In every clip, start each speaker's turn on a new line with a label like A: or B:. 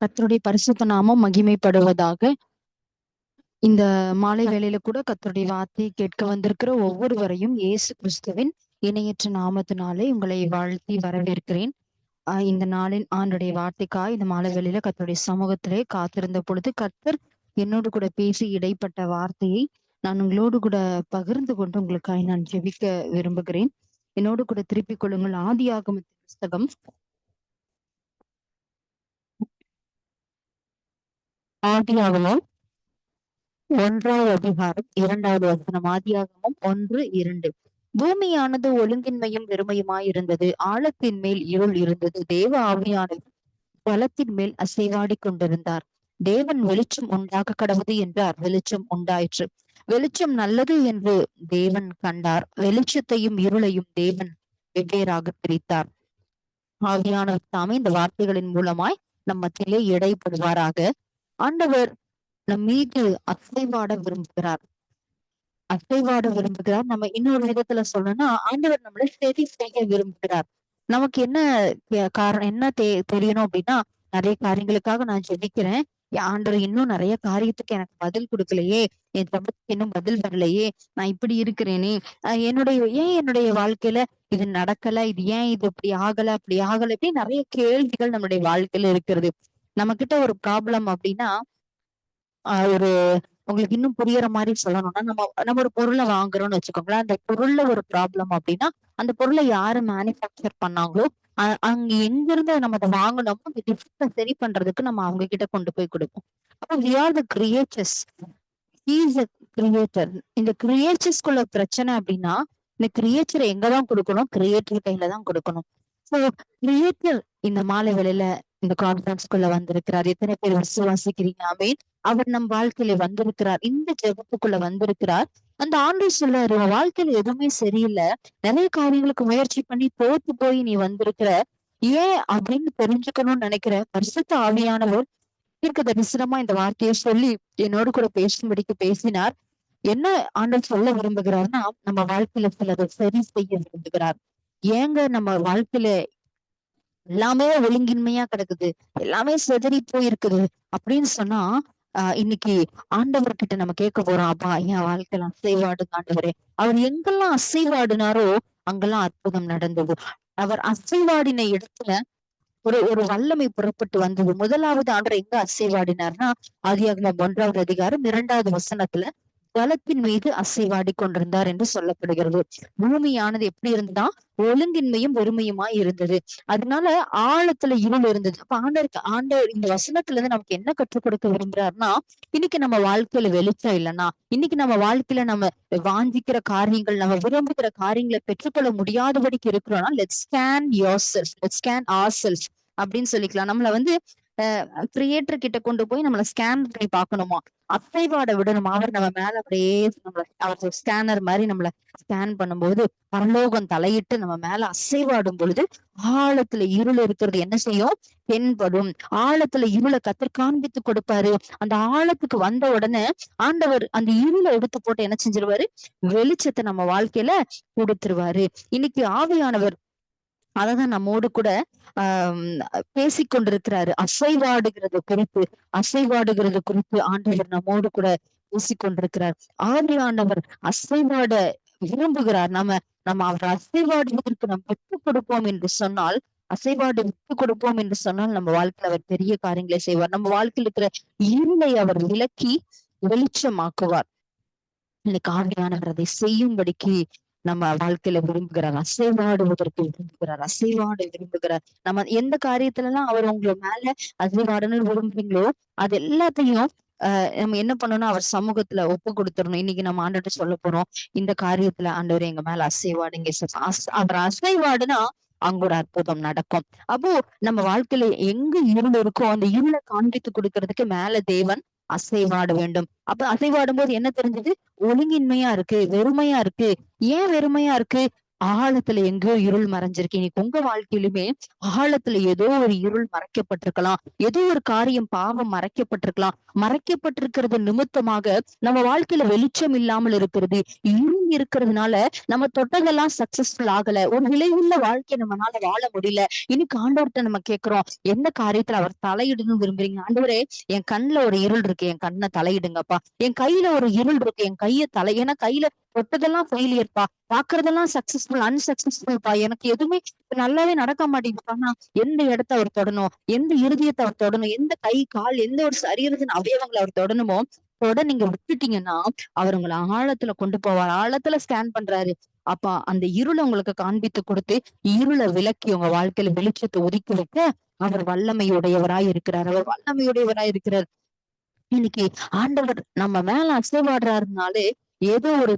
A: கத்தருடைய பரிசுத்த நாமம் மகிமைப்படுவதாக இந்த மாலை வேளையில கூட கர்த்தருடைய வார்த்தையை கேட்க வந்திருக்கிற ஒவ்வொருவரையும் இயேசு கிறிஸ்துவின் இணையற்ற நாமத்தினாலே உங்களை வாழ்த்தி வரவேற்கிறேன். ஆஹ் இந்த நாளின் ஆண்டுடைய வார்த்தைக்காய் இந்த மாலை வேளையில கத்தருடைய சமூகத்திலே காத்திருந்த பொழுது கர்த்தர் என்னோடு கூட பேசி இடைப்பட்ட வார்த்தையை நான் உங்களோடு கூட பகிர்ந்து கொண்டு உங்களுக்காய் நான் ஜெபிக்க விரும்புகிறேன். என்னோடு கூட திருப்பிக் கொள்ளுங்கள். ஆதி ஆதியாகமத்தின் புஸ்தகம் ஆதியாகமும் ஒன்றாவது அதிகாரம் இரண்டாவது வசனம். ஆதியாகமும் ஒன்று இரண்டு. பூமியானது ஒழுங்கின்மையும் வெறுமையுமாய் இருந்தது ஆழத்தின் மேல் இருள் இருந்தது. தேவ ஆவியானது பலத்தின் மேல் அசைவாடி கொண்டிருந்தார். தேவன் வெளிச்சம் உண்டாக கடவுது என்றார். வெளிச்சம் உண்டாயிற்று. வெளிச்சம் நல்லது என்று தேவன் கண்டார். வெளிச்சத்தையும் இருளையும் தேவன் வெவ்வேறாக பிரித்தார். ஆவியானவர் தாமே இந்த வார்த்தைகளின் மூலமாய் நம்ம திலே இடைப்படுவாராக. ஆண்டவர் நம் மீது அசைவாட விரும்புகிறார். அசைவாட விரும்புகிறார். நம்ம இன்னொரு விதத்துல சொல்லணும்னா ஆண்டவர் நம்மளை சரி செய்ய விரும்புகிறார். நமக்கு என்ன காரணம் என்ன தெ தெரியணும் அப்படின்னா நிறைய காரியங்களுக்காக நான் ஜெபிக்கிறேன். ஆண்டவர் இன்னும் நிறைய காரியத்துக்கு எனக்கு பதில் கொடுக்கலையே. என் தம்பத்துக்கு இன்னும் பதில் வரலையே. நான் இப்படி இருக்கிறேனே. என்னுடைய ஏன் என்னுடைய வாழ்க்கையில இது நடக்கல? இது ஏன் இது இப்படி ஆகல? அப்படி ஆகல? இப்படி நிறைய கேள்விகள் நம்மளுடைய வாழ்க்கையில இருக்கிறது. நம்ம கிட்ட ஒரு ப்ராப்ளம் அப்படின்னா ஒரு உங்களுக்கு இன்னும் புரியற மாதிரி சொல்லணும்னா நம்ம நம்ம ஒரு பொருளை வாங்குறோம்னு வச்சுக்கோங்களேன். அந்த பொருள்ல ஒரு ப்ராப்ளம் அப்படின்னா அந்த பொருளை யாரு மேனுஃபேக்சர் பண்ணாங்களோ அ- அங்க எங்க இருந்து நம்ம அதை வாங்கினோமோ அந்த டிஃபெக்ட சரி பண்றதுக்கு நம்ம அவங்க கிட்ட கொண்டு போய் கொடுப்போம். அப்போ we are the creators a creator இந்த கிரியேச்சர்ஸ்குள்ள பிரச்சனை அப்படின்னா இந்த கிரியேச்சரை எங்கதான் கொடுக்கணும்? கிரியேட்டர் கையில தான் கொடுக்கணும். ஸோ கிரியேட்டர் இந்த மாலை வேலையில இந்த கான்ஃபரன்ஸ்குள்ள வந்திருக்கிறார். எத்தனை பேர் விசுவாசிக்கிறீங்க? ஆமீன். அவர் நம் வாழ்க்கையில வந்திருக்கிறார். இந்த ஜெபத்துக்குள்ள வந்திருக்கிறார். அந்த ஆண்டு சொல்றாரு உன் வாழ்க்கையில எதுவுமே சரியில்லை. நிறைய காரியங்களுக்கு முயற்சி பண்ணி தோத்து போய் நீ வந்திருக்கிற. ஏன் அப்படின்னு தெரிஞ்சுக்கணும்னு நினைக்கிற பரிசுத்த ஆவியானவர் தீர்க்க தரிசனமா இந்த வார்த்தையை சொல்லி என்னோடு கூட பேசும்படிக்கு பேசினார். என்ன ஆண்டவர் சொல்ல விரும்புகிறார்னா நம்ம வாழ்க்கையில சிலதை சரி செய்ய விரும்புகிறார். ஏங்க நம்ம வாழ்க்கையில எல்லாமே ஒழுங்கின்மையா கிடக்குது. எல்லாமே சிதறி போயிருக்குது அப்படின்னு சொன்னா ஆஹ் இன்னைக்கு ஆண்டவர்கிட்ட நம்ம கேட்க போறோம் அப்பா என் வாழ்க்கையில அசைவாடுங்க ஆண்டவரே. அவர் எங்கெல்லாம் அசைவாடினாரோ அங்கெல்லாம் அற்புதம் நடந்தது. அவர் அசைவாடின இடத்துல ஒரு ஒரு வல்லமை புறப்பட்டு வந்தது. முதலாவது ஆண்டவர் எங்க அசைவாடினார்னா ஆதியாகமம் ஒன்றாவது அதிகாரம் இரண்டாவது வசனத்துல வளத்தின் மீது அசைவாடி கொண்டிருந்தார் என்று சொல்லப்படுகிறது. பூமியானது எப்படி இருந்ததா? ஒழுங்கின்மையும் வெறுமையுமா இருந்தது. அதனால ஆழத்துல இருள் இருந்தது. அப்ப ஆண்டருக்கு ஆண்டவர் இந்த வசனத்துல இருந்து நமக்கு என்ன கற்றுக் கொடுக்க விரும்புறாருன்னா இன்னைக்கு நம்ம வாழ்க்கையில வெளிச்சம் இல்லைன்னா இன்னைக்கு நம்ம வாழ்க்கையில நம்ம வாஞ்சிக்கிற காரியங்கள் நம்ம விரும்புகிற காரியங்களை பெற்றுக்கொள்ள முடியாதபடிக்கு இருக்கிறோம்னா let scan yourself let scan our self அப்படின்னு சொல்லிக்கலாம். நம்மள வந்து கிரியேட்டர் கிட்ட கொண்டு போய் நம்மள ஸ்கேன் பண்ணி பார்க்கணுமா? அசைவாட விடணுமா? அவர் நம்ம மேல அப்படியே நம்மள அவர் ஸ்கேனர் மாதிரி நம்மள ஸ்கேன் பண்ணும்போது பரலோகம் தலையிட்டு நம்ம மேல அசைவாடும் பொழுது ஆழத்துல இருள் இருக்கிறது என்ன செய்யும்? தென்படும். ஆழத்துல இருளை கத்தர் காண்பித்து கொடுப்பாரு. அந்த ஆழத்துக்கு வந்த உடனே ஆண்டவர் அந்த இருளை எடுத்து போட்டு என்ன செஞ்சிருவாரு? வெளிச்சத்தை நம்ம வாழ்க்கையில கொடுத்துருவாரு. இன்னைக்கு ஆவியானவர் அததான் நம்மோடு கூட ஆஹ் பேசிக்கொண்டிருக்கிறாரு அசைவாடுகிறது குறித்து அசைவாடுகிறது குறித்து ஆண்டவர் நம்மோடு கூட பேசிக்கொண்டிருக்கிறார் ஆவியானவர் அசைவாட விரும்புகிறார். நம்ம நம்ம அவர் அசைவாடுவதற்கு நாம் விட்டு கொடுப்போம் என்று சொன்னால் அசைவாடு விட்டு கொடுப்போம் என்று சொன்னால் நம்ம வாழ்க்கையில அவர் பெரிய காரியங்களை செய்வார். நம்ம வாழ்க்கையில் இருக்கிற இருளை அவர் விலக்கி வெளிச்சமாக்குவார். இன்னைக்கு ஆவியானவர் அதை செய்யும்படிக்கு நம்ம வாழ்க்கையில விரும்புகிறார் அசைவாடுவதற்கு விரும்புகிறார் அசைவாடு விரும்புகிறார் நம்ம எந்த காரியத்துல எல்லாம் அவர் உங்களை மேல அசைவாடணும்னு விரும்புறீங்களோ அது எல்லாத்தையும் ஆஹ் நம்ம என்ன பண்ணணும்? அவர் சமூகத்துல ஒப்பு கொடுத்துடணும். இன்னைக்கு நம்ம ஆண்டவர்ட்ட சொல்ல போறோம். இந்த காரியத்துல ஆண்டவர் எங்க மேல அசைவாடுங்க அஸ்- அவர் அசைவாடுனா அங்க ஒரு அற்புதம் நடக்கும். அப்போ நம்ம வாழ்க்கையில எங்க இருள் இருக்கோ அந்த இருளை காண்பித்து கொடுக்கறதுக்கு மேல தேவன் அசைவாட வேண்டும். அப்ப அசைவாடும் போது என்ன தெரிஞ்சது? ஒழுங்கின்மையா இருக்கு வெறுமையா இருக்கு. ஏன் வெறுமையா இருக்கு? ஆழத்துல எங்கேயோ இருள் மறைஞ்சிருக்கு. இன்னைக்கு உங்க வாழ்க்கையிலுமே ஆழத்துல ஏதோ ஒரு இருள் மறைக்கப்பட்டிருக்கலாம். ஏதோ ஒரு காரியம் பாவம் மறைக்கப்பட்டிருக்கலாம். மறைக்கப்பட்டிருக்கிறது நிமித்தமாக நம்ம வாழ்க்கையில வெளிச்சம் இல்லாமல் இருக்கிறது இருள் இருள் இருக்கிறதுனால நம்ம தொட்டதெல்லாம் சக்சஸ்ஃபுல் ஆகல. ஒரு விளைவுள்ள வாழ்க்கையை நம்மளால வாழ முடியல. இன்னைக்கு ஆண்டவர்கிட்ட நம்ம கேக்குறோம் எந்த காரியத்துல அவர் தலையிடணும் விரும்புறீங்க? ஆண்டவரே என் கண்ணுல ஒரு இருள் இருக்கு என் கண்ணை தலையிடுங்கப்பா. என் கையில ஒரு இருள் இருக்கு என் கைய தலை ஏன்னா கையில தொட்டதெல்லாம் ஃபெயிலியர்ப்பா பாக்குறதெல்லாம் சக்சஸ்ஃபுல் அன்சக்சஸ்ஃபுல்ப்பா எனக்கு எதுவுமே நல்லாவே நடக்க மாட்டேங்குதுப்பா எந்த இடத்த அவர் தொடணும்? எந்த இருதயத்தை அவர் தொடணும்? எந்த கை கால் எந்த ஒரு சரீரத்தின் அவயவங்களை அவர் தொடணுமோ தொட நீங்க விட்டுட்டீங்கன்னா அவர் உங்களை ஆழத்துல கொண்டு போவார். ஆழத்துல ஸ்கேன் பண்றாரு. அப்ப அந்த இருளை உங்களுக்கு காண்பித்து கொடுத்து இருளை விளக்கி உங்க வாழ்க்கையில வெளிச்சத்தை ஒதுக்கி வைக்க அவர் வல்லமையுடையவராய் இருக்கிறார். அவர் வல்லமையுடையவராய் இருக்கிறார். இன்னைக்கு ஆண்டவர் நம்ம மேல அசைவாடுறாருனாலே ஏதோ ஒரு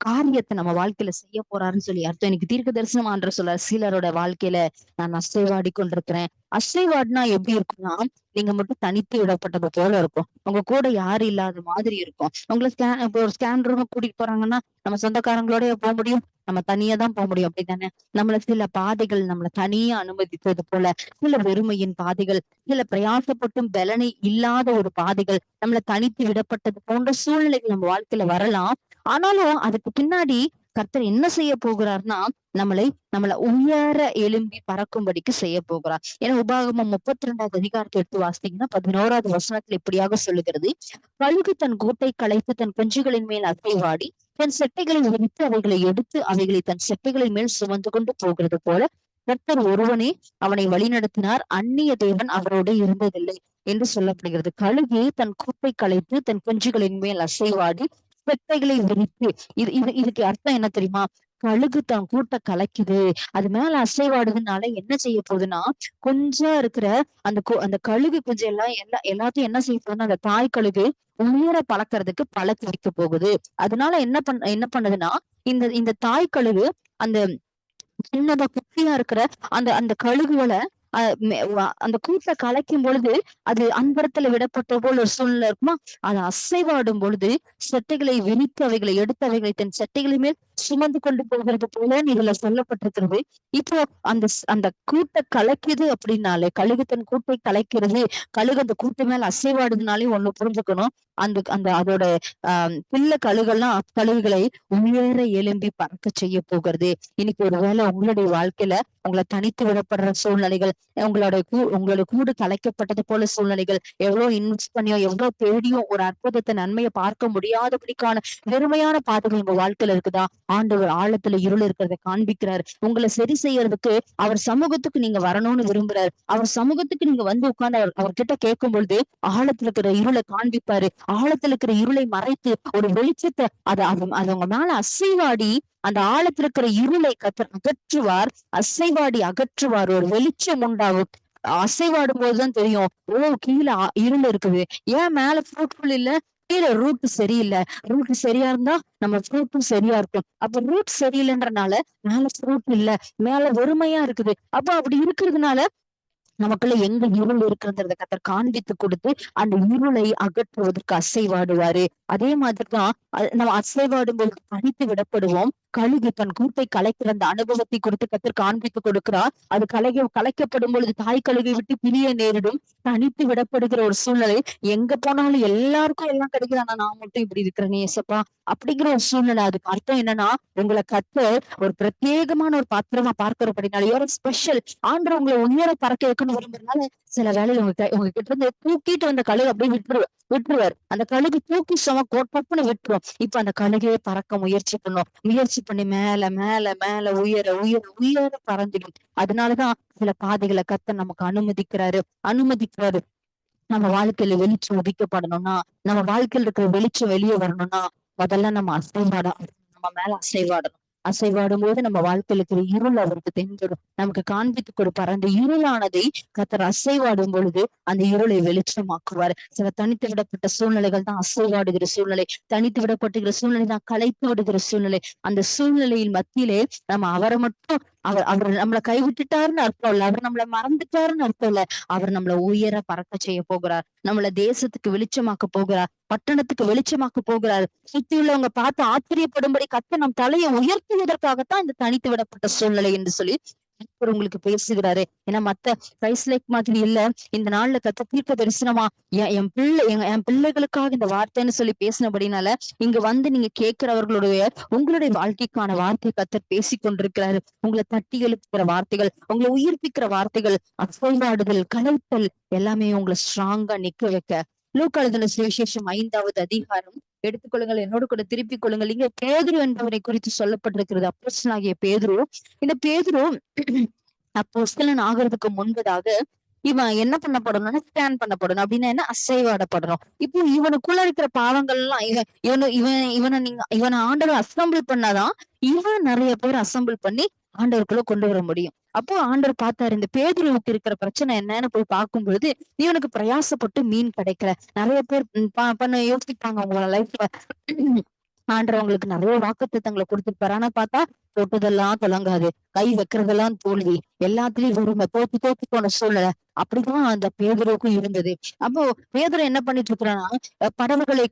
A: காரியத்தை நம்ம வாழ்க்கையில செய்ய போறாருன்னு சொல்லி அர்த்தம். எனக்கு தீர்க்க தரிசனம் ஆண்டு சொல்ல சீலரோட வாழ்க்கையில நான் அசைவாடி கொண்டிருக்கிறேன். அசைவாடினா எப்படி இருக்கும்னா நீங்க மட்டும் தனித்து விடப்பட்டது போல இருக்கும். உங்க கூட யாரும் இல்லாத மாதிரி இருக்கும். உங்களை ஸ்கேன் இப்போ ஒரு ஸ்கேன் ரூம் கூட்டிட்டு போறாங்கன்னா நம்ம சொந்தக்காரங்களோட போக முடியும். நம்ம தனியா தான் போக முடியும். அப்படித்தானே? நம்மள சில பாதைகள் நம்மளை தனியா அனுமதித்தது போல சில வெறுமையின் பாதைகள் சில பிரயாசப்பட்டும் பலனை இல்லாத ஒரு பாதைகள் நம்மள தனித்து விடப்பட்டது போன்ற சூழ்நிலைகள் நம்ம வாழ்க்கையில வரலாம். ஆனாலும் அதுக்கு பின்னாடி கர்த்தர் என்ன செய்ய போகிறார்னா நம்மளை நம்மள உயர எழும்பி பறக்கும்படிக்கு செய்ய போகிறார். ஏன்னா உபாகமம் முப்பத்தி ரெண்டாவது அதிகாரத்தை எடுத்து வாசித்தீங்கன்னா பதினோராவது வசனத்துல இப்படியாக சொல்லுகிறது. கழுகு தன் கூட்டை களைத்து தன் குஞ்சுகளின் மேல் அசைவாடி தன் செட்டைகளை விரித்து அவைகளை எடுத்து அவைகளை தன் செட்டைகளின் மேல் சுமந்து கொண்டு போகிறது போல கர்த்தர் ஒருவனே அவனை வழிநடத்தினார். அந்நிய தேவன் அவரோடு இருந்ததில்லை என்று சொல்லப்படுகிறது. கழுகு தன் கூட்டை களைத்து தன் குஞ்சுகளின் மேல் அசைவாடி பெத்தைகளை விரித்து இது இது இதுக்கு அர்த்தம் என்ன தெரியுமா? கழுகு தன் கூட்ட கலைக்குது. அது மேல அசைவாடுதுனால என்ன செய்ய போகுதுன்னா கொஞ்சம் இருக்கிற அந்த கு- அந்த கழுகு கொஞ்சம் எல்லாம் எல்லா எல்லாத்தையும் என்ன செய்ய போகுதுன்னா அந்த தாய் கழுகு உயர பழக்கிறதுக்கு பழக்க வைக்க போகுது. அதனால என்ன பண்ண என்ன பண்ணுதுன்னா இந்த இந்த தாய் கழுகு அந்த சின்னதா குட்டியா இருக்கிற அந்த அந்த கழுகுகளை அந்த கூட்ட கலைக்கும் பொழுது அது அன்பரத்துல விடப்பட்ட போல ஒரு சூழ்நிலை இருக்குமா? அது அசைவாடும் பொழுது செட்டைகளை விரித்து அவைகளை எடுத்து அவைகளை தன் செட்டைகளின் மேல் சுமந்து கொண்டு போகிறது போல இதுல சொல்லப்பட்டிருக்கிறது. இப்போ அந்த அந்த கூட்டை கலைக்குது அப்படின்னாலே கழுகு தன் கூட்டை கலைக்கிறது கழுகு அந்த கூட்டு மேல அசைவாடுதுனாலே ஒண்ணு புரிஞ்சுக்கணும். அந்த அந்த அதோட ஆஹ் பிள்ளை கழுகெல்லாம் கழுகுகளை உயர எழும்பி பறக்க செய்ய போகிறது. இன்னைக்கு ஒருவேளை உங்களுடைய வாழ்க்கையில உங்களை தனித்து விடப்படுற சூழ்நிலைகள் உங்களோட கூ உங்களோட கூடு கலைக்கப்பட்டது போல சூழ்நிலைகள் எவ்வளவு இன்வெஸ்ட் பண்ணியோ எவ்வளவு தேடியோ ஒரு அற்புதத்தை நன்மையை பார்க்க முடியாதபடிக்கான வெறுமையான பாதைகள் உங்க வாழ்க்கையில இருக்குதா? ஆண்டவர் ஆழத்துல இருள் இருக்கிறத காண்பிக்கிறார். உங்களை சரி செய்யறதுக்கு அவர் சமூகத்துக்கு நீங்க வரணும்னு விரும்புறாரு. அவர் சமூகத்துக்கு நீங்க வந்து உட்கார்ந்து அவர் அவர்கிட்ட கேட்கும் பொழுது ஆழத்துல இருக்கிற இருளை காண்பிப்பாரு. ஆழத்துல இருக்கிற இருளை மறைத்து ஒரு வெளிச்சத்தை அதை அது அது உங்க மேல அசைவாடி அந்த ஆழத்துல இருக்கிற இருளை கத்த அகற்றுவார். அசைவாடி அகற்றுவார். ஒரு வெளிச்சம் உண்டாகும். அசைவாடும் போதுதான் தெரியும் ஓ கீழே இருள் இருக்குது. ஏன் மேல ஃப்ரூட்ஃபுல் இல்ல? கீழே ரூட் சரியில்லை. ரூட் சரியா இருந்தா நம்ம ஃப்ரூட்டும் சரியா இருக்கும். அப்ப ரூட் சரியில்லைன்றனால மேல ஃப்ரூட் இல்ல. மேல வெறுமையா இருக்குது. அப்ப அப்படி இருக்கிறதுனால நமக்குள்ள எங்க இருள் இருக்குன்றத கத்தர் காண்பித்து கொடுத்து அந்த இருளை அகற்றுவதற்கு அசைவாடுவாரு. அதே மாதிரிதான் நம்ம அசைவாடும் போது விடப்படுவோம். கழுகு தன் கூட்டை கலைக்கிற அந்த அனுபவத்தை கொடுத்து கத்தர் காண்பித்து கொடுக்கிறார். அது கலைக கலைக்கப்படும் பொழுது தாய் கழுகை விட்டு பிரிய நேரிடும். தனித்து விடப்படுகிற ஒரு சூழ்நிலை. எங்க போனாலும் எல்லாருக்கும் எல்லாம் கிடைக்குது. ஆனா நான் மட்டும் இப்படி இருக்கிறேனே ஏசப்பா அப்படிங்கிற ஒரு சூழ்நிலை. அதுக்கு அர்த்தம் என்னன்னா உங்களை கத்தர் ஒரு பிரத்யேகமான ஒரு பாத்திரமா பார்க்கிறபடினால யோர் ஸ்பெஷல் ஆண்டு உங்களை உயர பறக்க வைக்கணும் விரும்புறதுனால சில வேலையில உங்க உங்ககிட்ட உங்க கிட்ட இருந்து தூக்கிட்டு வந்த கழுகு அப்படியே விட்டுருவார் விட்டுருவார். அந்த கழுகு தூக்கி சும கோட்டப்புன்னு விட்டுரும் இப்ப அந்த கழுகே பறக்க முயற்சி பண்ணும். முயற்சி பண்ணி மேல மேல மேல உயர உயர உயர பறந்துடும். அதனாலதான் சில பாதைகளை கத்த நமக்கு அனுமதிக்கிறாரு. அனுமதிக்கிறாரு. நம்ம வாழ்க்கையில வெளிச்சம் உதிக்கப்படணும்னா நம்ம வாழ்க்கையில இருக்கிற வெளிச்சம் வெளியே வரணும்னா முதல்ல நம்ம அசைவாட நம்ம மேல அசைவாடணும். அசைவாடும் போது நம்ம வாழ்க்கையில இருக்கிற இருள் அவருக்கு தெரிஞ்சிடும் நமக்கு காண்பித்து கொடுப்பார். அந்த இருளானதை கத்தர் அசைவாடும் பொழுது அந்த இருளை வெளிச்சமாக்குவார். சில தனித்து விடப்பட்ட சூழ்நிலைகள் தான் அசைவாடுகிற சூழ்நிலை தனித்து விடப்பட்டுகிற சூழ்நிலை தான் கலைத்து விடுகிற சூழ்நிலை. அந்த சூழ்நிலையின் மத்தியிலே நம்ம அவரை மட்டும் அவர் அவர் நம்மளை கைவிட்டுட்டாருன்னு அர்த்தம் இல்ல. அவர் நம்மளை மறந்துட்டாருன்னு அர்த்தம் இல்ல. அவர் நம்மளை உயர பறக்க செய்ய போகிறார். நம்மள தேசத்துக்கு வெளிச்சமாக்க போகிறார். பட்டணத்துக்கு வெளிச்சமாக்க போகிறார். சுத்தி உள்ளவங்க பார்த்து ஆச்சரியப்படும்படி கத்த நம் தலையை உயர்த்துவதற்காகத்தான் இந்த தனித்து விடப்பட்ட சூழ்நிலை என்று சொல்லி கர்த்தர் உங்களுக்கு பேசுகிறாரு. ஏன்னா மத்த கிரைஸ் லைக் மாதிரி இல்ல இந்த நாள்ல கத்த தீர்க்க தரிசனமா என் என் பிள்ளை என் என் பிள்ளைகளுக்காக இந்த வார்த்தைன்னு சொல்லி பேசினபடினால இங்க வந்து நீங்க கேட்கிறவர்களுடைய உங்களுடைய வாழ்க்கைக்கான வார்த்தை கத்தர் பேசி கொண்டிருக்கிறாரு. உங்களை தட்டி எழுப்புகிற வார்த்தைகள் உங்களை உயிர்ப்பிக்கிற வார்த்தைகள் அசைவாடுதல் கலைத்தல் எல்லாமே உங்களை ஸ்ட்ராங்கா நிக்க வைக்க. லூக்காளுதன சுவிசேஷம் ஐந்தாவது அதிகாரம் எடுத்துக்கொள்ளுங்கள் என்னோடு கூட திருப்பிக் கொள்ளுங்கள். இங்க பேதுரு என்பவரை குறித்து சொல்லப்பட்டிருக்கிறது. அப்போஸ்தலனாகிய பேதுரு. இந்த பேதுரு அப்போஸ்தலன் ஆகிறதுக்கு முன்பதாக இவன் என்ன பண்ணப்படணும்னா ஸ்கேன் பண்ணப்படணும். அப்படின்னா என்ன? அசைவாடப்படணும். இப்போ இவனுக்குள்ள இருக்கிற பாவங்கள் எல்லாம் இவன் இவனு இவன் இவனை நீங்க இவனை ஆண்டவர் அசம்பிள் பண்ணாதான் இவன் நிறைய பேர் அசம்பிள் பண்ணி ஆண்டவருக்குள்ள கொண்டு வர முடியும். அப்போ ஆண்டவர் பார்த்தாரு இந்த பேதுருவுக்கு இருக்கிற பிரச்சனை என்னன்னு போய் பார்க்கும் பொழுது உனக்கு பிரயாசப்பட்டு மீன் கிடைக்கல. நிறைய பேர் ப- பண்ண யோசிப்பாங்க உங்களோட லைஃப்ல ஆண்டவர் அவங்களுக்கு நிறைய திட்டங்களை கொடுத்துருப்பாரு. ஆனா பார்த்தா தொட்டதெல்லாம் தொடங்காது. கை வைக்கிறதெல்லாம் தோல்வி. எல்லாத்துலயும் வறுமை தோத்து தோத்து போன சூழ்நிலை. அப்படிதான் அந்த பேதருக்கும் இருந்தது. அப்போ பேதர் என்ன பண்ணிட்டு இருக்கிறான்னா படகுகளை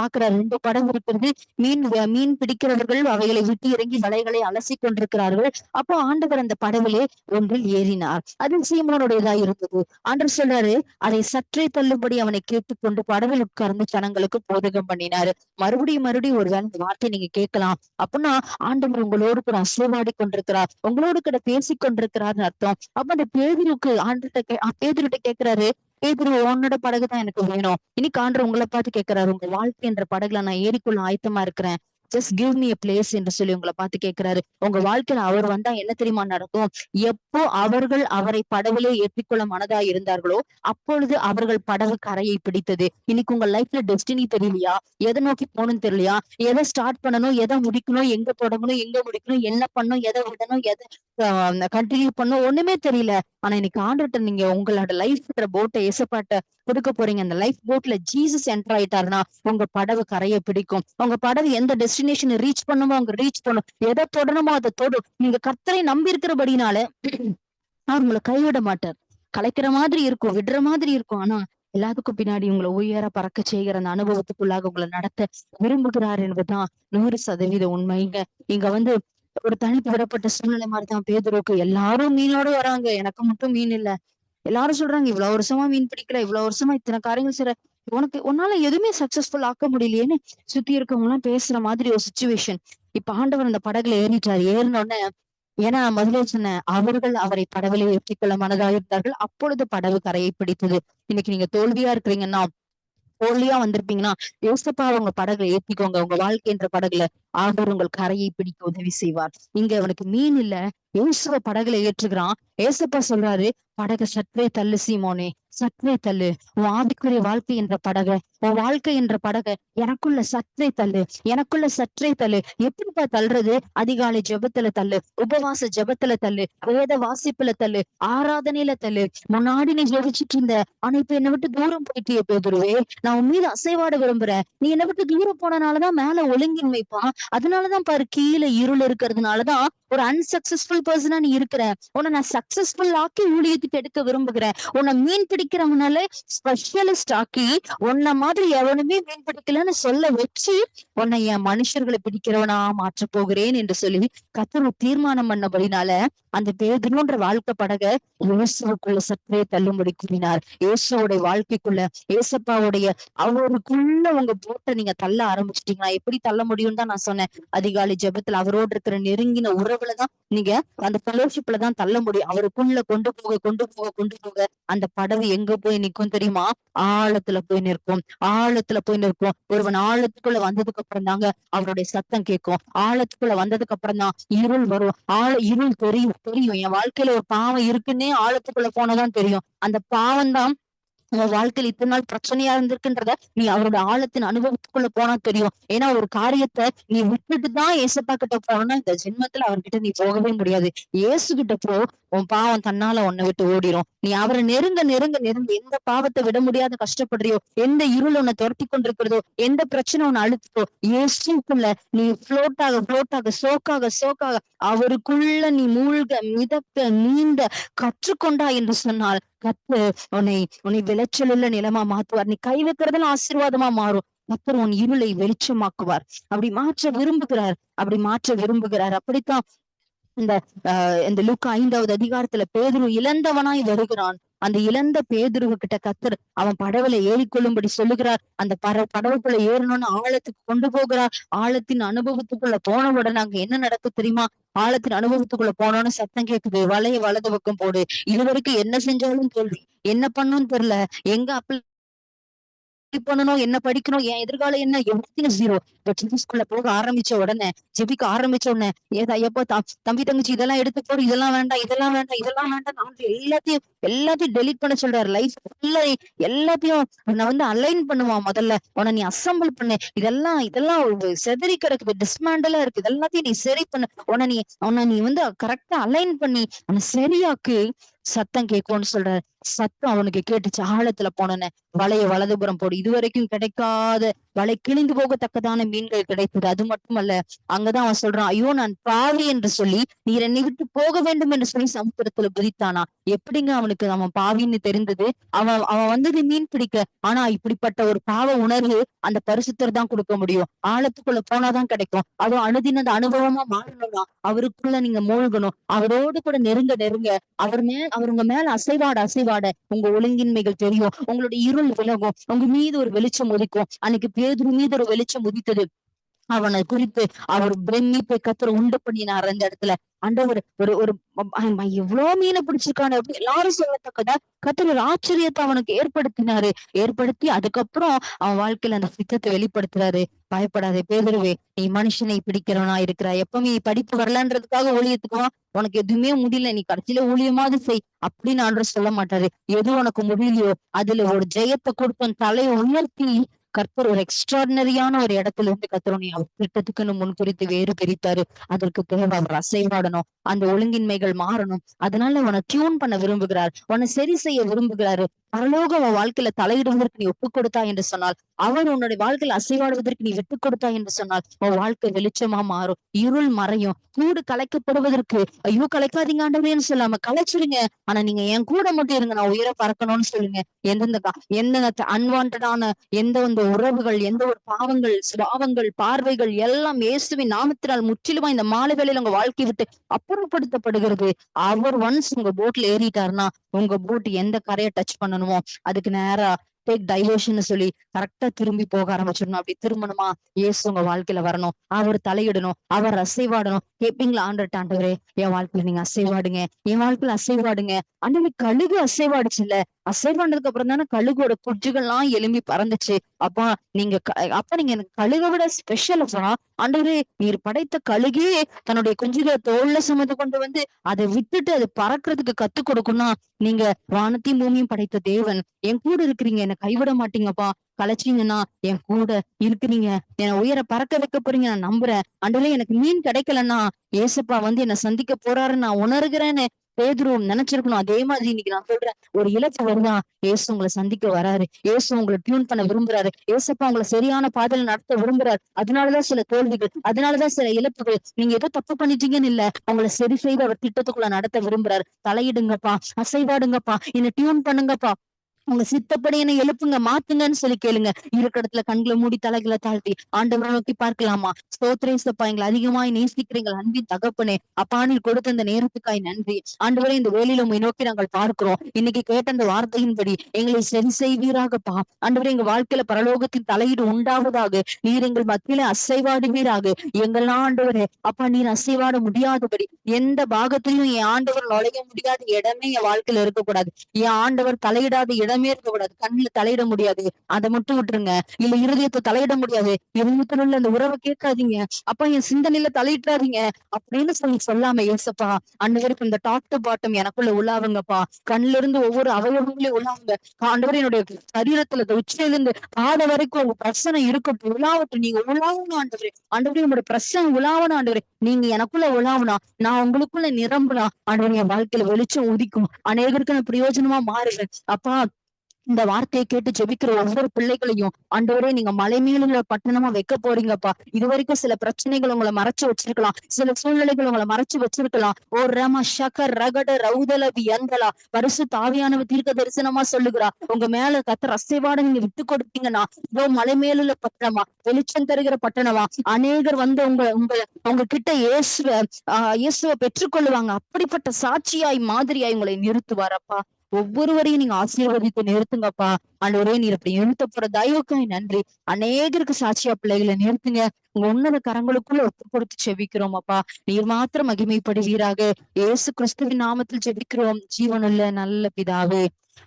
A: பாக்குற ரெண்டு படகு இருக்கிறது மீன் மீன் பிடிக்கிறவர்கள் அவைகளை விட்டு இறங்கி வலைகளை அலசி கொண்டிருக்கிறார்கள். அப்போ ஆண்டவர் அந்த படகுலே ஒன்றில் ஏறினார். அது சீமானுடையதா இருந்தது. ஆண்டர் சொல்றாரு அதை சற்றே தள்ளும்படி அவனை கேட்டுக்கொண்டு படவில் உட்கார்ந்து ஜனங்களுக்கு போதகம் பண்ணினாரு. மறுபடியும் மறுபடியும் ஒரு வேலை இந்த வார்த்தை நீங்க கேட்கலாம். அப்படின்னா ஆண்டவர் உங்களோடு கூட அசைவாடி கொண்டிருக்கிறார். உங்களோடு கூட பேசி கொண்டிருக்கிறார்னு அர்த்தம். அப்ப அந்த பேதிருக்கு ஆண்டத்தை பேதிரிட்ட கேக்குறாரு. பேதிரு உன்னோட படகு தான் எனக்கு வேணும். இனி காண்ற உங்களை பார்த்து கேக்குறாரு. உங்க வாழ்க்கை என்ற படகுல நான் ஏறிக்கொள்ள ஆயத்தமா இருக்கிறேன். ஜஸ்ட் கிவ் மீ பிளேஸ் என்று சொல்லி உங்களை பார்த்து கேட்கிறாரு உங்க வாழ்க்கையில அவர் வந்தா என்ன தெரியுமா நடக்கும்? எப்போ அவர்கள் அவரை படகுலே ஏற்றிக்கொள்ள மனதா இருந்தார்களோ அப்பொழுது அவர்கள் படகு கரையை பிடித்தது. இன்னைக்கு உங்க லைஃப்ல டெஸ்டினி தெரியலையா? எதை நோக்கி போகணும்னு தெரியலையா? எதை ஸ்டார்ட் பண்ணணும்? எதை முடிக்கணும்? எங்க தொடங்கணும்? எங்க முடிக்கணும்? என்ன பண்ணணும்? எதை விடணும்? எதை கண்டினியூ பண்ணணும்? ஒண்ணுமே தெரியல. ஆனா இன்னைக்கு ஆண்டுகிட்ட நீங்க உங்களோட லைஃப் போட்டை இசப்பாட்ட கொடுக்க போறீங்க. அந்த லைஃப் போட்ல ஜீசஸ் என்டர் ஆயிட்டாருன்னா உங்க படவு கரையை பிடிக்கும். உங்க படவு எந்த டெஸ்டினேஷன் ரீச் பண்ணுமோ அவங்க ரீச் பண்ணும். எதை தொடணுமோ அதை தொடும். நீங்க கர்த்தரை நம்பி இருக்கிறபடினால அவர் உங்களை கைவிட மாட்டார். கலைக்கிற மாதிரி இருக்கும் விடுற மாதிரி இருக்கும். ஆனா எல்லாத்துக்கும் பின்னாடி உங்களை உயர பறக்க செய்கிற அந்த அனுபவத்துக்குள்ளாக உங்களை நடத்த விரும்புகிறார் என்பதுதான் நூறு சதவீத உண்மைங்க. இங்க வந்து ஒரு தனித்து விடப்பட்ட சூழ்நிலை மாதிரிதான் பேதுருக்கு எல்லாரும் மீனோட வராங்க. எனக்கு மட்டும் மீன் இல்ல. எல்லாரும் சொல்றாங்க இவ்வளவு வருஷமா மீன் பிடிக்கல. இவ்வளவு வருஷமா இத்தனை காரியங்கள் செய்யற உனக்கு உன்னால எதுவுமே சக்சஸ்ஃபுல் ஆக்க முடியலையேன்னு சுத்தி இருக்கவங்க எல்லாம் பேசுற மாதிரி ஒரு சுச்சுவேஷன் இப்ப ஆண்டவர் அந்த படகுல ஏறிட்டாரு. ஏறின உடனே ஏன்னா நான் முதல்ல சொன்னேன் அவர்கள் அவரை படவிலே ஏற்றிக்கொள்ள மனதாக இருந்தார்கள் அப்பொழுது படகு கரையை பிடித்தது. இன்னைக்கு நீங்க தோல்வியா இருக்கிறீங்கன்னா தோல்வியா வந்திருப்பீங்கன்னா யோசப்பா உங்க படகுல ஏத்திக்கோங்க. உங்க வாழ்க்கைன்ற படகுல ஆகர் உங்கள் கரையை பிடிக்க உதவி செய்வார். இங்க அவனுக்கு மீன் இல்ல. யோசுவ படகுல ஏற்றுகிறான் ஏசப்பா சொல்றாரு படகு சற்றே தள்ளு சீமோனே. சற்றே தள்ளு. உன் ஆவிக்குரிய வாழ்க்கை என்ற படகை உன் வாழ்க்கை என்ற படகை எனக்குள்ள சற்றே தள்ளு. எனக்குள்ள சற்றே தள்ளு. எப்படிப்பா தள்ளுறது? அதிகாலை ஜெபத்துல தள்ளு. உபவாச ஜெபத்துல தள்ளு. வேத வாசிப்புல தள்ளு. ஆராதனையில தள்ளு. முன்னாடி நீ ஜெபிச்சிட்டு இருந்த ஆனா இப்ப என்னை விட்டு தூரம் போயிட்டே பேதுருவே. நான் உன் மீது அசைவாட விரும்புறேன். நீ என்னை விட்டு தூரம் போனனாலதான் மேல ஒழுங்கின்மைப்பா. அதனாலதான் பாரு கீழே இருள் இருக்கிறதுனாலதான் ஒரு அன்சக்சஸ்ஃபுல் பர்சனா நீ இருக்கிற உன்னை நான் சக்சஸ்ஃபுல் ஆக்கி ஊழியத்துக்கு எடுக்க விரும்புகிறேன் உன்னை மீன் பிடிக்கிறவனால ஸ்பெஷலிஸ்ட் ஆக்கி உன்ன மாதிரி எவனுமே மீன் பிடிக்கலன்னு சொல்ல வச்சு உன்னை என் மனுஷர்களை பிடிக்கிறவனா மாற்ற போகிறேன் என்று சொல்லி கத்தர் தீர்மானம் பண்ணபடினால அந்த பேதுருன்ற வாழ்க்கை படக இயேசுக்குள்ள சற்றே தள்ளும்படி கூறினார். இயேசுவோட வாழ்க்கைக்குள்ள இயேசப்பாவுடைய அவருக்குள்ள உங்க போட்டை நீங்க தள்ள ஆரம்பிச்சிட்டீங்களா? எப்படி தள்ள முடியும்னு தான் நான் சொன்னேன். அதிகாலை ஜெபத்துல அவரோடு இருக்கிற நெருங்கின உறவு தான் நீங்க அந்த ஃபெலோஷிப்ல தான் தள்ள முடியும். அவருக்குள்ள கொண்டு போக கொண்டு போக கொண்டு போக அந்த படகு எங்க போய் நிக்கும் தெரியுமா? ஆழத்துல போய் நிற்கும். ஆழத்துல போய் நிற்கும். ஒருவன் ஆழத்துக்குள்ள வந்ததுக்கு அப்புறம் தாங்க அவருடைய சத்தம் கேட்கும். ஆழத்துக்குள்ள வந்ததுக்கு அப்புறம் தான் இருள் வரும். ஆழ இருள் தெரியும் தெரியும். என் வாழ்க்கையில ஒரு பாவம் இருக்குன்னே ஆழத்துக்குள்ள போனதான் தெரியும். அந்த பாவம் தான் உன் வாழ்க்கையில இத்தனை நாள் பிரச்சனையா இருந்திருக்குன்றத நீ அவரோட ஆழத்தின் அனுபவத்துக்குள்ள போனா தெரியும். ஏன்னா ஒரு காரியத்தை நீ விட்டுட்டு தான் ஏசப்பா கிட்ட போனோம்னா இந்த ஜென்மத்துல அவர்கிட்ட நீ போகவே முடியாது. ஏசு கிட்ட போ உன் பாவம் தன்னால உன்னை விட்டு ஓடிரும். நீ அவரை நெருங்க நெருங்க நெருங்க எந்த பாவத்தை விட முடியாத கஷ்டப்படுறியோ எந்த இருள் உன்னை துரத்தி கொண்டிருக்கிறதோ எந்த பிரச்சனை உன்னை அழுத்தோ ஏசுக்குள்ள நீ ஃப்ளோட் ஆக ஃப்ளோட் ஆக சோக்காக சோக்காக அவருக்குள்ள நீ மூழ்க மிதக்க நீந்த கற்றுக்கொண்டா என்று சொன்னால் கத்து உன்னை உன்னை விளைச்சலுள்ள நிலமா மாத்துவார் நீ கை வைக்கிறதெல்லாம் ஆசீர்வாதமா மாறும். கத்தர் உன் இருளை வெளிச்சமாக்குவார். அப்படி மாற்ற விரும்புகிறார். அப்படி மாற்ற விரும்புகிறார். அப்படித்தான் இந்த ஆஹ் இந்த லுக் ஐந்தாவது அதிகாரத்துல பேதுரு இழந்தவனாய் வருகிறான். அந்த இழந்த பேதுருவு கிட்ட கத்தர் அவன் படவுல ஏறிக்கொள்ளும்படி சொல்லுகிறார். அந்த பட படவுக்குள்ள ஏறணும்னு ஆழத்துக்கு கொண்டு போகிறார். ஆழத்தின் அனுபவத்துக்குள்ள போன உடனே அங்க என்ன நடக்கும் தெரியுமா? ஆழத்தின் அனுபவத்துக்குள்ள போனோன்னு சத்தம் கேக்குது. வலைய வலது பக்கம் போடு. இதுவரைக்கும் என்ன செஞ்சாலும் தோல்வி என்ன பண்ணும் தெரியல. எங்க அப்ளை பண்ணணும் என்ன படிக்கணும் என் எதிர்காலம் என்ன? எவ்ரிதிங் ஜீரோ பட் ஸ்கூல்ல போக ஆரம்பிச்ச உடனே ஜெபிக்க ஆரம்பிச்ச உடனே ஏதா எப்போ தம்பி தங்கச்சி இதெல்லாம் எடுத்து போடு இதெல்லாம் வேண்டாம் இதெல்லாம் வேண்டாம் இதெல்லாம் வேண்டாம் நான் எல்லாத்தையும் எல்லாத்தையும் டெலீட் பண்ண சொல்றாரு. லைஃப் எல்லாத்தையும் நான் வந்து அலைன் பண்ணுவான் முதல்ல. உன நீ அசம்பிள் பண்ணு. இதெல்லாம் இதெல்லாம் செதறி கிடக்குது டிஸ்மேண்டலா இருக்கு. இதெல்லாத்தையும் நீ சரி பண்ணு. உன நீ உன நீ வந்து கரெக்டா அலைன் பண்ணி உன சரியாக்கு சத்தம் கேட்கும்னு சொல்றாரு. சத்தம் அவனுக்கு கேட்டுச்சு. ஆழத்துல போனோன்னு. வலைய வலதுபுறம் போடு. இதுவரைக்கும் கிடைக்காத வலை கிழிந்து போகத்தக்கதான மீன்கள் கிடைத்தது. அது மட்டுமல்ல அங்கதான் அவன் சொல்றான் ஐயோ நான் பாவி என்று சொல்லி நீர் என்னை விட்டு போக வேண்டும் என்று சொல்லி சமுத்திரத்துல குதித்தானா? எப்படிங்க அவனுக்கு அவன் பாவின்னு தெரிந்தது? அவன் அவன் வந்தது மீன் பிடிக்க. ஆனா இப்படிப்பட்ட ஒரு பாவ உணர்வு அந்த பரிசுத்தர் தான் கொடுக்க முடியும். ஆழத்துக்குள்ள போனாதான் கிடைக்கும். அதுவும் அனுதின அந்த அனுபவமா மாறணும்னா அவருக்குள்ள நீங்க மூழ்கணும். அவரோடு கூட நெருங்க நெருங்க. அவர் மேல் அவருங்க மேல அசைவாட அசைவாட உங்க ஒழுங்கின்மைகள் தெரியும். உங்களுடைய இருள் விலகும். உங்க மீது ஒரு வெளிச்சம் ஒதுக்கும் அன்னைக்கு பேதுரு மீது ஒரு வெளிச்சம் உதித்தது. அவனை குறித்து அவர் பிரமிப்பை கத்துற உண்டு பண்ணினார் அந்த இடத்துல. அண்டவர் ஒரு ஒரு எவ்வளவு மீனை பிடிச்சிருக்கானு அப்படி எல்லாரும் சொல்லத்தக்கதா கத்தர் ஒரு ஆச்சரியத்தை அவனுக்கு ஏற்படுத்தினாரு. ஏற்படுத்தி அதுக்கப்புறம் அவன் வாழ்க்கையில அந்த சித்தத்தை வெளிப்படுத்துறாரு. பயப்படாதே பேதருவே நீ மனுஷனை பிடிக்கிறவனா இருக்கிற எப்பவுமே படிப்பு வரலன்றதுக்காக ஊழியத்துக்குவா உனக்கு எதுவுமே முடியல. நீ கடைசியில ஊழியமாவது செய் அப்படின்னு ஆண்டு சொல்ல மாட்டாரு. எது உனக்கு முடியலையோ அதுல ஒரு ஜெயத்தை கொடுப்பன் தலையை உயர்த்தி கர்த்தர் ஒரு எக்ஸ்ட்ராடினரியான ஒரு இடத்துல இருந்து கர்த்தர் அவர் திட்டத்துக்குன்னு முன் குறித்து வேறு பிரித்தாரு. அதற்கு பிறகு அவர் அசைவாடணும். அந்த ஒழுங்கின்மைகள் மாறணும். அதனால உன டியூன் பண்ண விரும்புகிறார். உன்னை சரி செய்ய விரும்புகிறாரு. பரலோக உன் வாழ்க்கையில தலையிடுவதற்கு நீ ஒப்பு கொடுத்தா என்று சொன்னால் அவர் உன்னுடைய வாழ்க்கையில அசைவாடுவதற்கு நீ விட்டு கொடுத்தா என்று சொன்னால் உன் வாழ்க்கை வெளிச்சமா மாறும். இருள் மறையும். கூடு கலைக்கப்படுவதற்கு ஐயோ கலைக்காதீங்க ஆண்டவரேன்னு சொல்லாம கலைச்சிருங்க. ஆனா நீங்க என் கூட மட்டும் இருங்க. நான் உயிரை பறக்கணும்னு சொல்லுங்க. எந்தெந்த எந்தெந்த அன்வான்டான எந்த எந்த உறவுகள் எந்த ஒரு பாவங்கள் சுபாவங்கள் பார்வைகள் எல்லாம் இயேசுவின் நாமத்தினால் முற்றிலுமா இந்த மாலை வேலையில உங்க வாழ்க்கை விட்டு அப்புறப்படுத்தப்படுகிறது. அவர் ஒன்ஸ் உங்க போட்ல ஏறிட்டாருன்னா உங்க போட் எந்த கரையை டச் பண்ணணும்? அதுக்கு நேரா டேக் டைவர்ஷன் சொல்லி கரெக்டா திரும்பி போக ஆரம்பிச்சிடணும். அப்படி திரும்பணுமா இயேசு உங்க வாழ்க்கையில வரணும். அவர் தலையிடணும். அவர் அசைவாடணும். கேப்பீங்களா? ஆண்டர்ட்ட ஆண்டவரே என் வாழ்க்கையில நீங்க அசைவாடுங்க. என் வாழ்க்கையில அசைவாடுங்க. ஆண்டவரே கழுகு அசைவாடுச்சு இல்ல? அசைவாண்டதுக்கு அப்புறம் தானே கழுகோட குஞ்சுகள்லாம் எலும்பி பறந்துச்சு. அப்பா நீங்க அப்ப நீங்க எனக்கு கழுகை விட ஸ்பெஷல் அப்பா ஆண்டவரே நீர் படைத்த கழுகே தன்னுடைய குஞ்சுகளை தோல்ல சுமந்து கொண்டு வந்து அதை விட்டுட்டு அது பறக்கிறதுக்கு கத்து கொடுக்கணும் நீங்க வானத்தையும் பூமியும் படைத்த தேவன். என் கூட இருக்கிறீங்க என்ன கைவிட மாட்டீங்கப்பா. கலைச்சிங்கன்னா என் கூட இருக்கிறீங்க. என்னை உயர பறக்க வைக்க போறீங்க. நான் நம்புறேன். அண்டவே எனக்கு மீன் கிடைக்கலன்னா ஏசப்பா வந்து என்ன சந்திக்க போறாரு. நான் உணர்கிறேன்னு பேதுருவம் நினைச்சிருக்கணும். அதே மாதிரி இன்னைக்கு நான் சொல்றேன். ஒரு இலக்கு வருதான் ஏசு உங்களை சந்திக்க வராரு. ஏசு உங்களை டியூன் பண்ண விரும்புறாரு. ஏசப்பா உங்களை சரியான பாதையில நடத்த விரும்புறாரு. அதனாலதான் சில தோல்விகள் அதனாலதான் சில இழப்புகள். நீங்க ஏதோ தப்பு பண்ணிட்டீங்கன்னு இல்ல. உங்களை சரி செய்து அவர் திட்டத்துக்குள்ள நடத்த விரும்புறாரு. தலையிடுங்கப்பா. அசைவாடுங்கப்பா. என்ன டியூன் பண்ணுங்கப்பா. உங்க சித்தப்படி என்ன எழுப்புங்க மாத்துங்கன்னு சொல்லி கேளுங்க. இருக்கிற இடத்துல கண்களை மூடி தலைகளை தாழ்த்தி ஆண்டவரை நோக்கி பார்க்கலாமா? ஸ்தோத்ரேசப்பா எங்களை அதிகமாய் நேசிக்கிறீங்கள் அன்பின் தகப்பனே அப்பானில் கொடுத்த இந்த நேரத்துக்காய் நன்றி. ஆண்டவரை இந்த வேலையில உண்மை நோக்கி நாங்கள் பார்க்கிறோம். இன்னைக்கு கேட்ட அந்த வார்த்தையின்படி எங்களை சரி செய்வீராகப்பா. ஆண்டவரை எங்க வாழ்க்கையில பரலோகத்தின் தலையீடு உண்டாவதாக. நீர் எங்கள் மத்தியில அசைவாடுவீராக. எங்கெல்லாம் ஆண்டவரே அப்பா நீர் அசைவாட முடியாதபடி எந்த பாகத்திலையும் என் ஆண்டவர் நுழைய முடியாத இடமே என் வாழ்க்கையில இருக்கக்கூடாது. என் ஆண்டவர் தலையிடாத இடம் இடமே இருக்கக்கூடாது கண்ணுல தலையிட முடியாது. அதை மட்டும் விட்டுருங்க. இல்ல இருதயத்தை தலையிட முடியாது. இருதயத்துல உள்ள அந்த உறவை கேட்காதீங்க. அப்ப என் சிந்தனையில தலையிட்டாதீங்க அப்படின்னு சொல்லி சொல்லாம ஏசப்பா அன்னவருக்கு இந்த டாப் டு பாட்டம் எனக்குள்ள உள்ளாவுங்கப்பா கண்ணுல இருந்து ஒவ்வொரு அவயவங்களையும் உள்ளாவுங்க ஆண்டவர் என்னுடைய சரீரத்துல உச்சியில இருந்து பாத வரைக்கும் உங்க பிரச்சனை இருக்கட்டும். உலாவட்டும் நீங்க உலாவணும் ஆண்டவரே. ஆண்டவரே உங்களுடைய பிரச்சனை உலாவணும் ஆண்டவரே. நீங்க எனக்குள்ள உலாவனா நான் உங்களுக்குள்ள நிரம்பலாம் ஆண்டவர் என் வாழ்க்கையில வெளிச்சம் உதிக்கும். அநேகருக்கு நான் பிரயோஜனமா மாறுவேன். அப்பா இந்த வார்த்தையை கேட்டு ஜெபிக்கிற ஒவ்வொரு பிள்ளைகளையும் ஆண்டவரே நீங்க மலை மேலுள்ள பட்டணமா வைக்க போறீங்கப்பா. இது வரைக்கும் சில பிரச்சனைகள் உங்களை மறைச்சு வச்சிருக்கலாம். சில சூழ்நிலைகள் உங்களை மறைச்சு வச்சிருக்கலாம். ஓ ரம ஷக ரகட ரவுதல வியந்தலா. பரிசு தாவியானவ தீர்க்க தரிசனமா சொல்லுகிறா. உங்க மேல கத்த ரசைவாட நீங்க விட்டு கொடுத்தீங்கன்னா இதோ மலை மேலுள்ள பட்டணமா வெளிச்சம் தருகிற பட்டணமா. அநேகர் வந்து உங்க உங்க உங்க கிட்ட இயேசுவ ஆஹ் இயேசுவை பெற்றுக்கொள்ளுவாங்க. அப்படிப்பட்ட சாட்சியாய் மாதிரியாய் உங்களை நிறுத்துவாரப்பா. ஒவ்வொருவரையும் நீங்க ஆசீர்வதித்து நிறுத்துங்கப்பா. ஆண்டவரே நீர் அப்படி நிறுத்த போற தயவுக்காய் நன்றி. அநேகருக்கு சாட்சியா பிள்ளைகளை நிறுத்துங்க. உங்க உன்னத கரங்களுக்குள்ள ஒப்பு கொடுத்து செபிக்கிறோம் அப்பா நீர் மாத்திரம் மகிமைப்படுவீராக. இயேசு கிறிஸ்துவின் நாமத்தில் ஜெபிக்கிறோம். ஜீவனுள்ள நல்ல பிதாவே.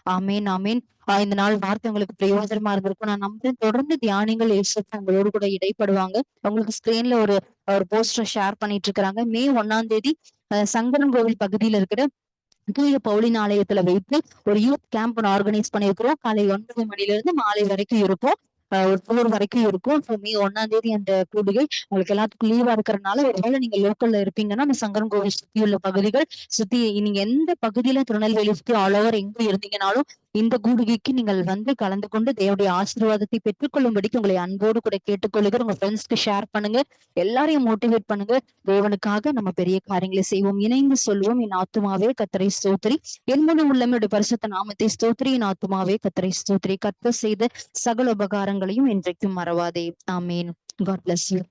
A: ஆமேன் ஆமேன். இந்த நாள் வார்த்தை உங்களுக்கு பிரயோஜனமா இருந்திருக்கும். நான் நம்புறேன் தொடர்ந்து தியானிகள் இயேசு உங்களோடு கூட இடைப்படுவாங்க. உங்களுக்கு ஸ்கிரீன்ல ஒரு ஒரு போஸ்டர் ஷேர் பண்ணிட்டு இருக்கிறாங்க. மே ஒன்னாம் தேதி அஹ் சங்கரன் கோவில் பகுதியில இருக்கிற தூய பவுலின் ஆலயத்துல வைத்து ஒரு யூத் கேம்ப் ஒன்று ஆர்கனைஸ் பண்ணியிருக்கிறோம். காலை ஒன்பது மணில இருந்து மாலை வரைக்கும் இருக்கும். ஒரு டூர் வரைக்கும் இருக்கும். ஸோ மே ஒன்னாம் தேதி அந்த கூடுகை. உங்களுக்கு எல்லாத்துக்கும் லீவா இருக்கிறனால ஒருவேளை நீங்க லோக்கல்ல இருப்பீங்கன்னா அந்த சங்கரன் கோவில் சுத்தி உள்ள பகுதிகள் சுத்தி நீங்க எந்த பகுதியில திருநெல்வேலி சுத்தி ஆல் ஓவர் எங்க இருந்தீங்கனாலும் இந்த கூடுகைக்கு நீங்கள் வந்து கலந்து கொண்டு தேவடைய ஆசீர்வாதத்தை பெற்றுக்கொள்ளும்படிக்கு உங்களை அன்போடு கூட கேட்டுக்கொள்ளுகிற உங்க ஃப்ரெண்ட்ஸ்க்கு ஷேர் பண்ணுங்க. எல்லாரையும் மோட்டிவேட் பண்ணுங்க. தேவனுக்காக நம்ம பெரிய காரியங்களை செய்வோம். இணைந்து சொல்வோம். என் ஆத்துமாவே கத்தரை ஸ்தோத்திரி. என் முழு உள்ளமையுடைய பரிசுத்த நாமத்தை ஸ்தோத்திரி. என் ஆத்துமாவே கத்தரை ஸ்தோத்திரி. கத்த செய்த சகல உபகாரங்களையும் இன்றைக்கும் மறவாதே. ஆமீன். God bless you